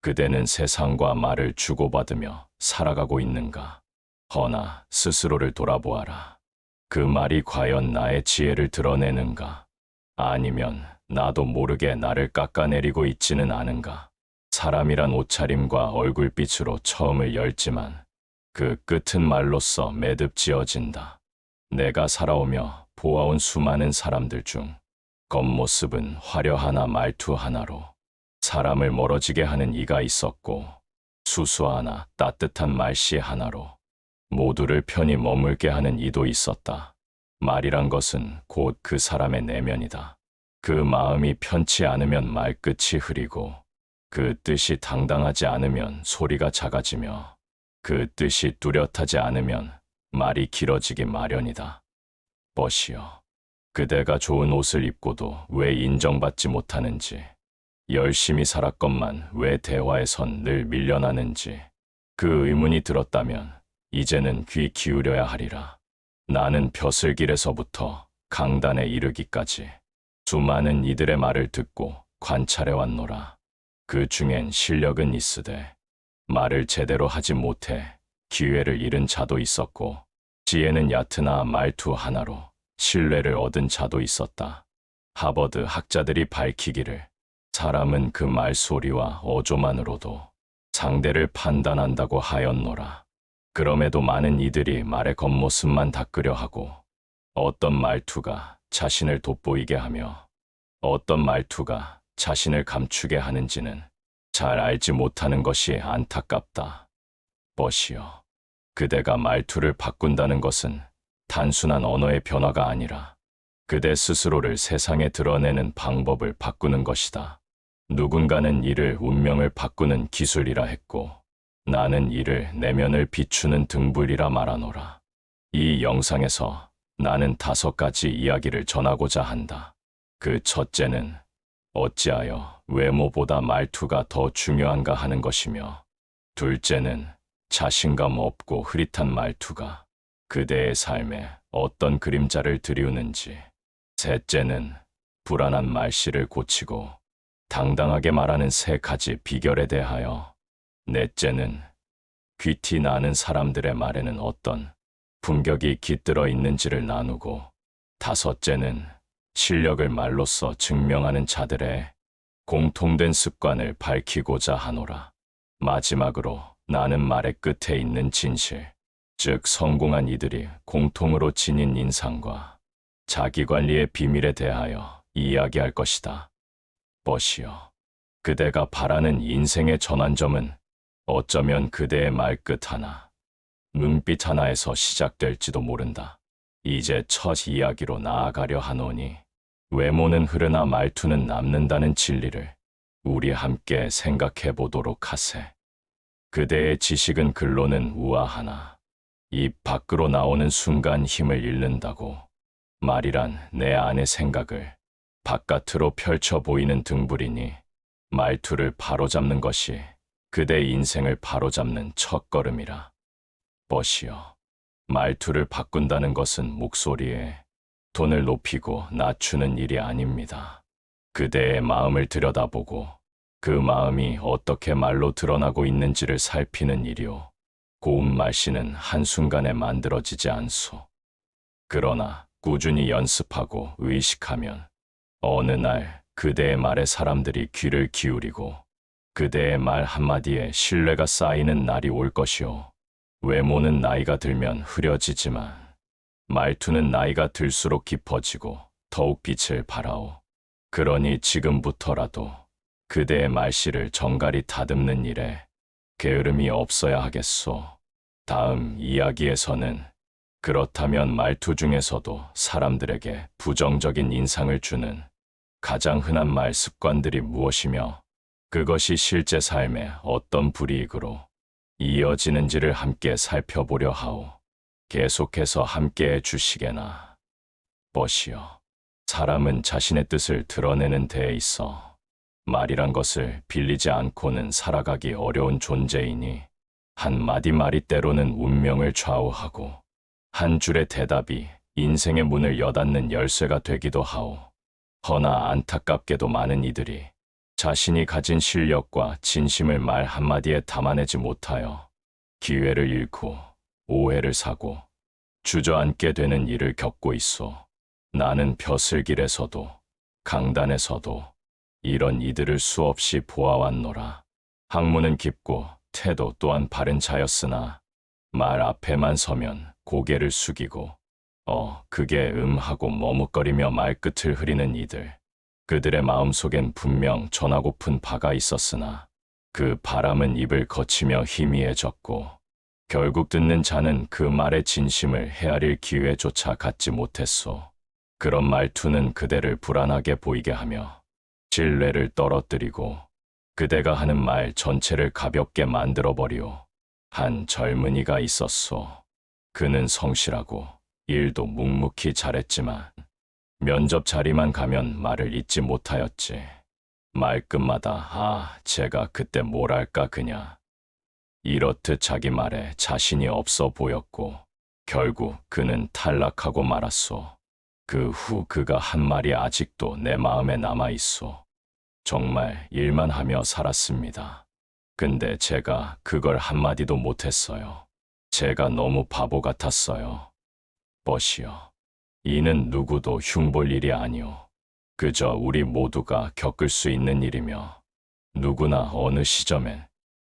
그대는 세상과 말을 주고받으며 살아가고 있는가? 허나 스스로를 돌아보아라. 그 말이 과연 나의 지혜를 드러내는가? 아니면 나도 모르게 나를 깎아내리고 있지는 않은가? 사람이란 옷차림과 얼굴빛으로 처음을 열지만 그 끝은 말로써 매듭 지어진다. 내가 살아오며 보아온 수많은 사람들 중 겉모습은 화려 하나 말투 하나로 사람을 멀어지게 하는 이가 있었고 수수하나 따뜻한 말씨 하나로 모두를 편히 머물게 하는 이도 있었다. 말이란 것은 곧 그 사람의 내면이다. 그 마음이 편치 않으면 말끝이 흐리고 그 뜻이 당당하지 않으면 소리가 작아지며 그 뜻이 뚜렷하지 않으면 말이 길어지기 마련이다. 멋이여. 그대가 좋은 옷을 입고도 왜 인정받지 못하는지, 열심히 살았건만 왜 대화에선 늘 밀려나는지, 그 의문이 들었다면 이제는 귀 기울여야 하리라. 나는 벼슬길에서부터 강단에 이르기까지 수많은 이들의 말을 듣고 관찰해 왔노라. 그 중엔 실력은 있으되 말을 제대로 하지 못해 기회를 잃은 자도 있었고 지혜는 얕으나 말투 하나로 신뢰를 얻은 자도 있었다. 하버드 학자들이 밝히기를 사람은 그 말소리와 어조만으로도 상대를 판단한다고 하였노라. 그럼에도 많은 이들이 말의 겉모습만 닦으려 하고 어떤 말투가 자신을 돋보이게 하며 어떤 말투가 자신을 감추게 하는지는 잘 알지 못하는 것이 안타깝다. 멋이여. 그대가 말투를 바꾼다는 것은 단순한 언어의 변화가 아니라 그대 스스로를 세상에 드러내는 방법을 바꾸는 것이다. 누군가는 이를 운명을 바꾸는 기술이라 했고 나는 이를 내면을 비추는 등불이라 말하노라. 이 영상에서 나는 다섯 가지 이야기를 전하고자 한다. 그 첫째는 어찌하여 외모보다 말투가 더 중요한가 하는 것이며, 둘째는 자신감 없고 흐릿한 말투가 그대의 삶에 어떤 그림자를 드리우는지, 셋째는 불안한 말씨를 고치고 당당하게 말하는 세 가지 비결에 대하여, 넷째는 귀티 나는 사람들의 말에는 어떤 품격이 깃들어 있는지를 나누고, 다섯째는 실력을 말로써 증명하는 자들의 공통된 습관을 밝히고자 하노라. 마지막으로 나는 말의 끝에 있는 진실, 즉 성공한 이들이 공통으로 지닌 인상과 자기관리의 비밀에 대하여 이야기할 것이다. 멋이여. 그대가 바라는 인생의 전환점은 어쩌면 그대의 말끝 하나, 눈빛 하나에서 시작될지도 모른다. 이제 첫 이야기로 나아가려 하노니 외모는 흐르나 말투는 남는다는 진리를 우리 함께 생각해 보도록 하세. 그대의 지식은 글로는 우아하나 입 밖으로 나오는 순간 힘을 잃는다고 말이란 내 안의 생각을 바깥으로 펼쳐 보이는 등불이니 말투를 바로잡는 것이 그대 인생을 바로잡는 첫걸음이라. 멋이여. 말투를 바꾼다는 것은 목소리에 톤을 높이고 낮추는 일이 아닙니다. 그대의 마음을 들여다보고 그 마음이 어떻게 말로 드러나고 있는지를 살피는 일이오. 고운 말씨는 한순간에 만들어지지 않소. 그러나 꾸준히 연습하고 의식하면 어느 날 그대의 말에 사람들이 귀를 기울이고 그대의 말 한마디에 신뢰가 쌓이는 날이 올 것이오. 외모는 나이가 들면 흐려지지만 말투는 나이가 들수록 깊어지고 더욱 빛을 발하오. 그러니 지금부터라도 그대의 말씨를 정갈히 다듬는 일에 게으름이 없어야 하겠소. 다음 이야기에서는 그렇다면 말투 중에서도 사람들에게 부정적인 인상을 주는 가장 흔한 말 습관들이 무엇이며 그것이 실제 삶에 어떤 불이익으로 이어지는지를 함께 살펴보려 하오. 계속해서 함께 해 주시게나. 멋이여. 사람은 자신의 뜻을 드러내는 데에 있어 말이란 것을 빌리지 않고는 살아가기 어려운 존재이니 한 마디 말이 때로는 운명을 좌우하고 한 줄의 대답이 인생의 문을 여닫는 열쇠가 되기도 하오. 허나 안타깝게도 많은 이들이 자신이 가진 실력과 진심을 말 한마디에 담아내지 못하여 기회를 잃고 오해를 사고 주저앉게 되는 일을 겪고 있어. 나는 벼슬길에서도 강단에서도 이런 이들을 수없이 보아왔노라. 학문은 깊고 태도 또한 바른 자였으나 말 앞에만 서면 고개를 숙이고 어 그게 음하고 머뭇거리며 말끝을 흐리는 이들. 그들의 마음속엔 분명 전하고픈 바가 있었으나 그 바람은 입을 거치며 희미해졌고 결국 듣는 자는 그 말의 진심을 헤아릴 기회조차 갖지 못했소. 그런 말투는 그대를 불안하게 보이게 하며 신뢰를 떨어뜨리고 그대가 하는 말 전체를 가볍게 만들어버리오. 한 젊은이가 있었소. 그는 성실하고 일도 묵묵히 잘했지만 면접 자리만 가면 말을 잊지 못하였지. 말끝마다 아, 제가 그때 뭘 할까 그냐. 이렇듯 자기 말에 자신이 없어 보였고 결국 그는 탈락하고 말았소. 그 후 그가 한 말이 아직도 내 마음에 남아 있소. 정말 일만 하며 살았습니다. 근데 제가 그걸 한마디도 못했어요. 제가 너무 바보 같았어요. 버시여. 이는 누구도 흉볼 일이 아니오. 그저 우리 모두가 겪을 수 있는 일이며 누구나 어느 시점엔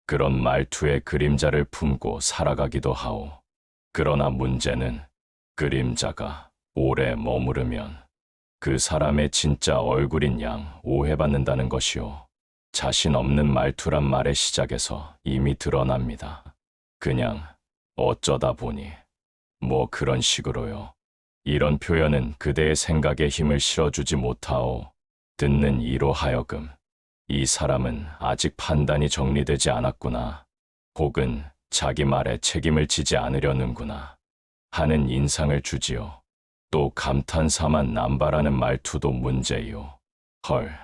그런 말투의 그림자를 품고 살아가기도 하오. 그러나 문제는 그림자가 오래 머무르면 그 사람의 진짜 얼굴인 양 오해받는다는 것이오. 자신 없는 말투란 말의 시작에서 이미 드러납니다. 그냥 어쩌다 보니 뭐 그런 식으로요. 이런 표현은 그대의 생각에 힘을 실어주지 못하오. 듣는 이로 하여금 이 사람은 아직 판단이 정리되지 않았구나. 혹은 자기 말에 책임을 지지 않으려는구나. 하는 인상을 주지요. 또 감탄사만 남발하는 말투도 문제요. 헐,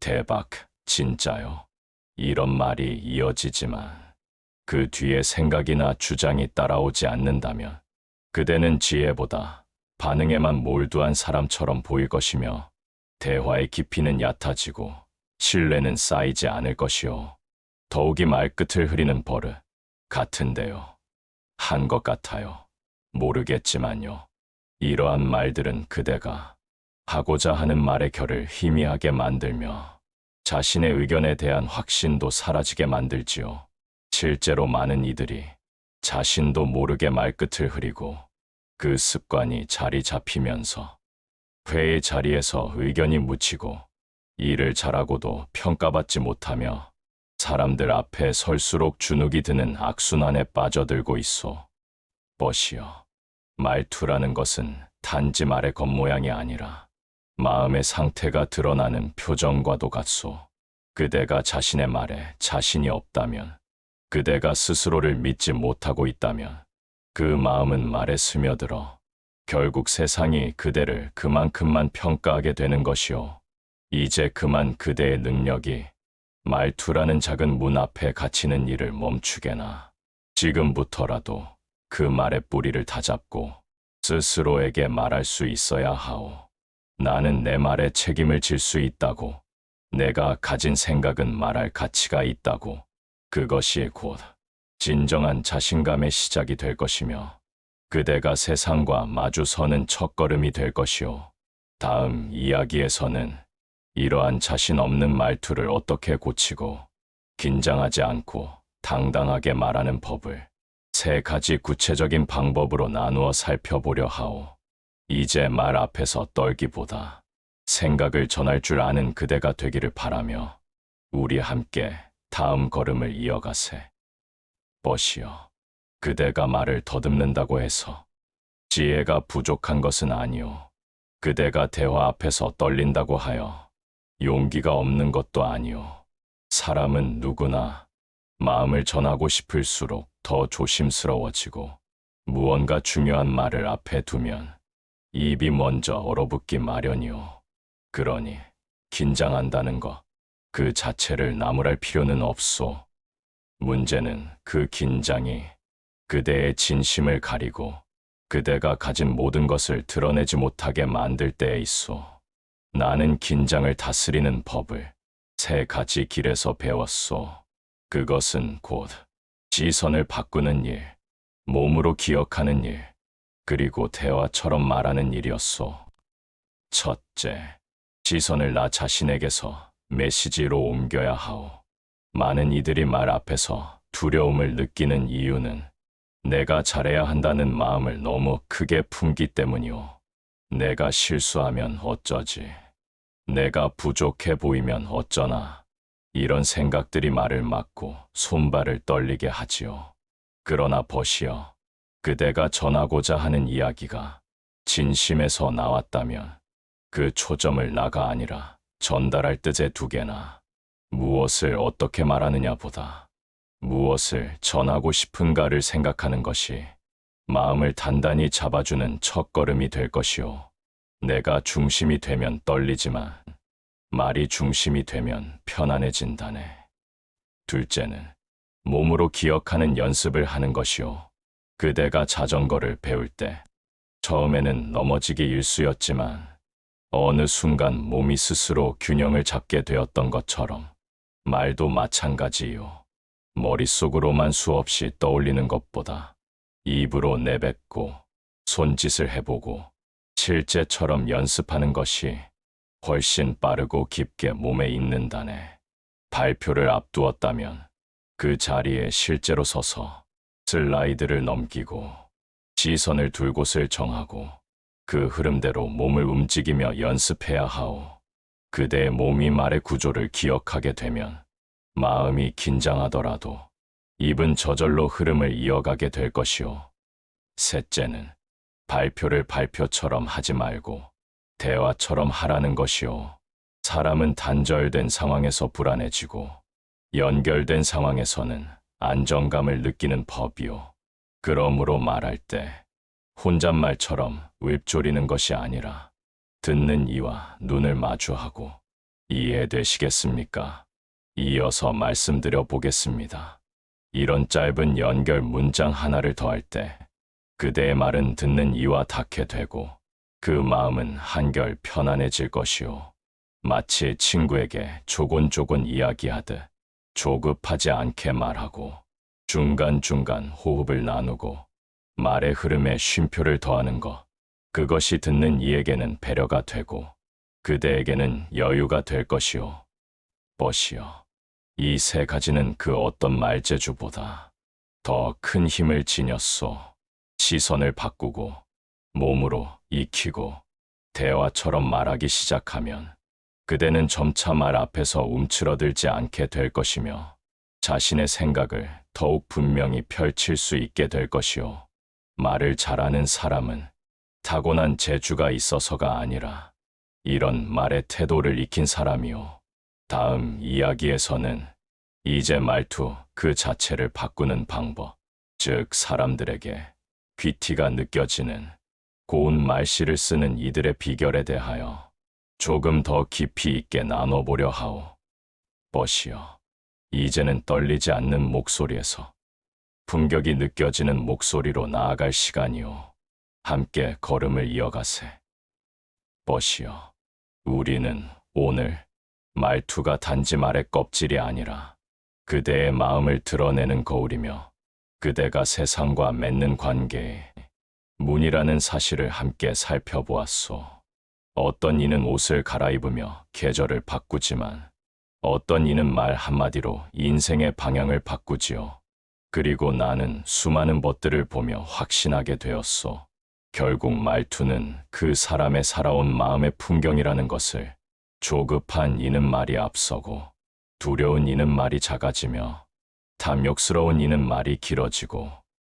대박, 진짜요. 이런 말이 이어지지만 그 뒤에 생각이나 주장이 따라오지 않는다면 그대는 지혜보다 반응에만 몰두한 사람처럼 보일 것이며 대화의 깊이는 얕아지고 신뢰는 쌓이지 않을 것이요. 더욱이 말끝을 흐리는 버릇 같은데요. 한 것 같아요. 모르겠지만요. 이러한 말들은 그대가 하고자 하는 말의 결을 희미하게 만들며 자신의 의견에 대한 확신도 사라지게 만들지요. 실제로 많은 이들이 자신도 모르게 말끝을 흐리고 그 습관이 자리 잡히면서 회의 자리에서 의견이 묻히고 일을 잘하고도 평가받지 못하며 사람들 앞에 설수록 주눅이 드는 악순환에 빠져들고 있어. 멋이여. 말투라는 것은 단지 말의 겉모양이 아니라 마음의 상태가 드러나는 표정과도 같소. 그대가 자신의 말에 자신이 없다면, 그대가 스스로를 믿지 못하고 있다면, 그 마음은 말에 스며들어 결국 세상이 그대를 그만큼만 평가하게 되는 것이오. 이제 그만 그대의 능력이 말투라는 작은 문 앞에 갇히는 일을 멈추게나. 지금부터라도 그 말의 뿌리를 다잡고 스스로에게 말할 수 있어야 하오. 나는 내 말에 책임을 질 수 있다고. 내가 가진 생각은 말할 가치가 있다고. 그것이 곧 진정한 자신감의 시작이 될 것이며 그대가 세상과 마주서는 첫걸음이 될 것이오. 다음 이야기에서는 이러한 자신 없는 말투를 어떻게 고치고 긴장하지 않고 당당하게 말하는 법을 세 가지 구체적인 방법으로 나누어 살펴보려 하오. 이제 말 앞에서 떨기보다 생각을 전할 줄 아는 그대가 되기를 바라며 우리 함께 다음 걸음을 이어가세. 버시여, 그대가 말을 더듬는다고 해서 지혜가 부족한 것은 아니오. 그대가 대화 앞에서 떨린다고 하여 용기가 없는 것도 아니오. 사람은 누구나 마음을 전하고 싶을수록 더 조심스러워지고 무언가 중요한 말을 앞에 두면 입이 먼저 얼어붙기 마련이오. 그러니 긴장한다는 것, 그 자체를 나무랄 필요는 없소. 문제는 그 긴장이 그대의 진심을 가리고 그대가 가진 모든 것을 드러내지 못하게 만들 때에 있어. 나는 긴장을 다스리는 법을 세 가지 길에서 배웠소. 그것은 곧 시선을 바꾸는 일, 몸으로 기억하는 일, 그리고 대화처럼 말하는 일이었소. 첫째, 시선을 나 자신에게서 메시지로 옮겨야 하오. 많은 이들이 말 앞에서 두려움을 느끼는 이유는 내가 잘해야 한다는 마음을 너무 크게 품기 때문이오. 내가 실수하면 어쩌지? 내가 부족해 보이면 어쩌나? 이런 생각들이 말을 막고 손발을 떨리게 하지요. 그러나 버시어, 그대가 전하고자 하는 이야기가 진심에서 나왔다면 그 초점을 나가 아니라 전달할 뜻에 두게나 무엇을 어떻게 말하느냐 보다 무엇을 전하고 싶은가를 생각하는 것이 마음을 단단히 잡아주는 첫걸음이 될 것이오. 내가 중심이 되면 떨리지만 말이 중심이 되면 편안해진다네. 둘째는 몸으로 기억하는 연습을 하는 것이오. 그대가 자전거를 배울 때 처음에는 넘어지기 일쑤였지만 어느 순간 몸이 스스로 균형을 잡게 되었던 것처럼 말도 마찬가지요. 머릿속으로만 수없이 떠올리는 것보다 입으로 내뱉고 손짓을 해보고 실제처럼 연습하는 것이 훨씬 빠르고 깊게 몸에 있는다네. 발표를 앞두었다면 그 자리에 실제로 서서 슬라이드를 넘기고 시선을 둘 곳을 정하고 그 흐름대로 몸을 움직이며 연습해야 하오. 그대의 몸이 말의 구조를 기억하게 되면 마음이 긴장하더라도 입은 저절로 흐름을 이어가게 될 것이오. 셋째는 발표를 발표처럼 하지 말고 대화처럼 하라는 것이오. 사람은 단절된 상황에서 불안해지고 연결된 상황에서는 안정감을 느끼는 법이오. 그러므로 말할 때 혼잣말처럼 읊조리는 것이 아니라 듣는 이와 눈을 마주하고 이해되시겠습니까? 이어서 말씀드려 보겠습니다. 이런 짧은 연결 문장 하나를 더할 때 그대의 말은 듣는 이와 닿게 되고 그 마음은 한결 편안해질 것이오. 마치 친구에게 조곤조곤 이야기하듯 조급하지 않게 말하고 중간중간 호흡을 나누고 말의 흐름에 쉼표를 더하는 것. 그것이 듣는 이에게는 배려가 되고 그대에게는 여유가 될 것이오. 벗이요. 이 세 가지는 그 어떤 말재주보다 더 큰 힘을 지녔소. 시선을 바꾸고 몸으로 익히고 대화처럼 말하기 시작하면 그대는 점차 말 앞에서 움츠러들지 않게 될 것이며 자신의 생각을 더욱 분명히 펼칠 수 있게 될 것이오. 말을 잘하는 사람은 타고난 재주가 있어서가 아니라 이런 말의 태도를 익힌 사람이오. 다음 이야기에서는 이제 말투 그 자체를 바꾸는 방법, 즉 사람들에게 귀티가 느껴지는 고운 말씨를 쓰는 이들의 비결에 대하여 조금 더 깊이 있게 나눠보려 하오. 버시여, 이제는 떨리지 않는 목소리에서 품격이 느껴지는 목소리로 나아갈 시간이오. 함께 걸음을 이어가세. 버시여, 우리는 오늘 말투가 단지 말의 껍질이 아니라 그대의 마음을 드러내는 거울이며 그대가 세상과 맺는 관계의 문이라는 사실을 함께 살펴보았소. 어떤 이는 옷을 갈아입으며 계절을 바꾸지만 어떤 이는 말 한마디로 인생의 방향을 바꾸지요. 그리고 나는 수많은 것들을 보며 확신하게 되었소. 결국 말투는 그 사람의 살아온 마음의 풍경이라는 것을 조급한 이는 말이 앞서고 두려운 이는 말이 작아지며 탐욕스러운 이는 말이 길어지고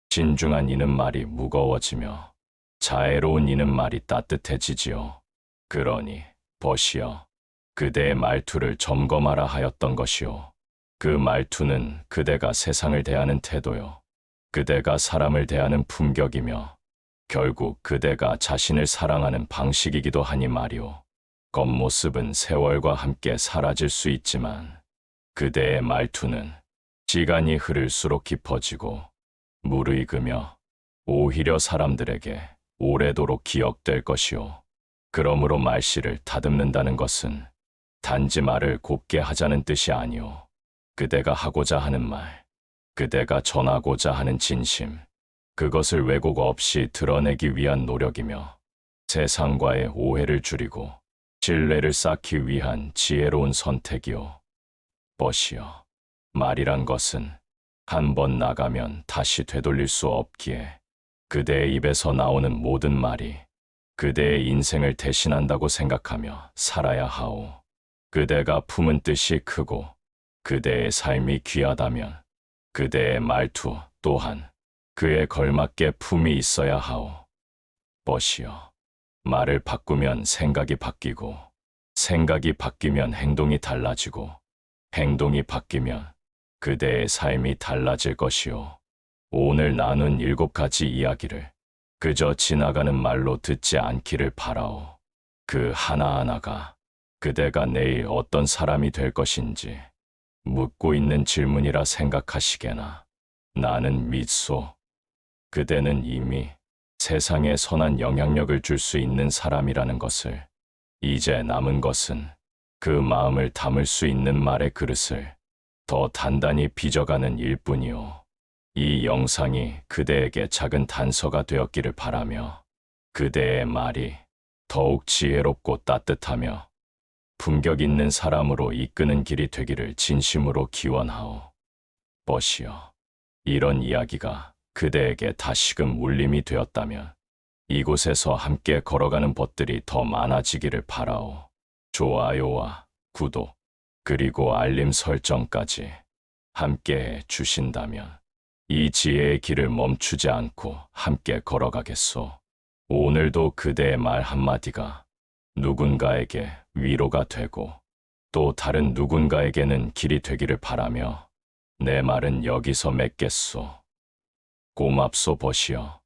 진중한 이는 말이 무거워지며 자애로운 이는 말이 따뜻해지지요. 그러니 버시여 그대의 말투를 점검하라 하였던 것이오. 그 말투는 그대가 세상을 대하는 태도요. 그대가 사람을 대하는 품격이며 결국 그대가 자신을 사랑하는 방식이기도 하니 말이오. 겉모습은 세월과 함께 사라질 수 있지만 그대의 말투는 시간이 흐를수록 깊어지고 무르익으며 오히려 사람들에게 오래도록 기억될 것이오. 그러므로 말씨를 다듬는다는 것은 단지 말을 곱게 하자는 뜻이 아니오. 그대가 하고자 하는 말, 그대가 전하고자 하는 진심, 그것을 왜곡 없이 드러내기 위한 노력이며 세상과의 오해를 줄이고 신뢰를 쌓기 위한 지혜로운 선택이오. 멋이요. 말이란 것은 한 번 나가면 다시 되돌릴 수 없기에 그대의 입에서 나오는 모든 말이 그대의 인생을 대신한다고 생각하며 살아야 하오. 그대가 품은 뜻이 크고 그대의 삶이 귀하다면 그대의 말투 또한 그에 걸맞게 품이 있어야 하오. 멋이요. 말을 바꾸면 생각이 바뀌고 생각이 바뀌면 행동이 달라지고 행동이 바뀌면 그대의 삶이 달라질 것이오. 오늘 나눈 일곱 가지 이야기를 그저 지나가는 말로 듣지 않기를 바라오. 그 하나하나가 그대가 내일 어떤 사람이 될 것인지 묻고 있는 질문이라 생각하시게나. 나는 믿소. 그대는 이미 세상에 선한 영향력을 줄 수 있는 사람이라는 것을 이제 남은 것은 그 마음을 담을 수 있는 말의 그릇을 더 단단히 빚어가는 일뿐이오. 이 영상이 그대에게 작은 단서가 되었기를 바라며 그대의 말이 더욱 지혜롭고 따뜻하며 품격 있는 사람으로 이끄는 길이 되기를 진심으로 기원하오. 멋이여. 이런 이야기가 그대에게 다시금 울림이 되었다면 이곳에서 함께 걸어가는 벗들이 더 많아지기를 바라오. 좋아요와 구독, 그리고 알림 설정까지 함께 해 주신다면 이 지혜의 길을 멈추지 않고 함께 걸어가겠소. 오늘도 그대의 말 한마디가 누군가에게 위로가 되고 또 다른 누군가에게는 길이 되기를 바라며 내 말은 여기서 맺겠소. 고맙소 버시여.